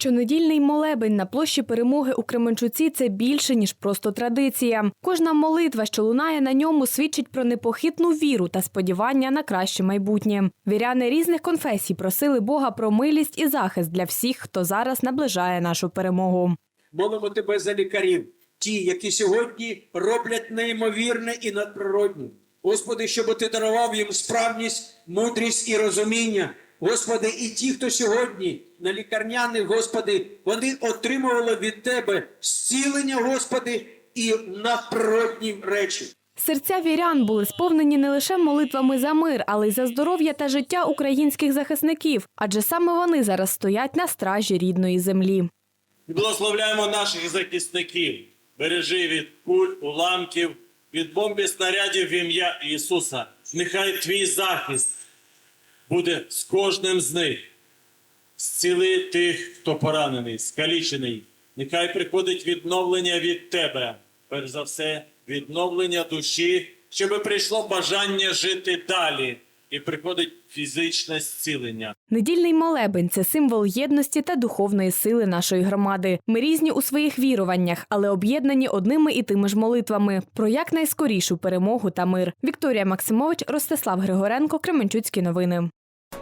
Щонедільний молебень на площі перемоги у Кременчуці це більше ніж просто традиція. Кожна молитва, що лунає на ньому, свідчить про непохитну віру та сподівання на краще майбутнє. Віряни різних конфесій просили Бога про милість і захист для всіх, хто зараз наближає нашу перемогу. Молимо тебе за лікарів, ті, які сьогодні роблять неймовірне і надприродне. Господи, щоб ти дарував їм справність, мудрість і розуміння. Господи, і ті, хто сьогодні на лікарняних, Господи, вони отримували від Тебе зцілення, Господи, і надприродні речі. Серця вірян були сповнені не лише молитвами за мир, але й за здоров'я та життя українських захисників, адже саме вони зараз стоять на стражі рідної землі. Благословляємо наших захисників. Бережи від куль, уламків, від бомб і снарядів в ім'я Ісуса. Нехай твій захист буде з кожним з них. Зціли тих, хто поранений, скалічений. Нехай приходить відновлення від тебе. Перш за все, відновлення душі, щоб прийшло бажання жити далі. І приходить фізичне зцілення. Недільний молебень це символ єдності та духовної сили нашої громади. Ми різні у своїх віруваннях, але об'єднані одними і тими ж молитвами про якнайскорішу перемогу та мир. Вікторія Максимович, Ростислав Григоренко, Кременчуцькі новини.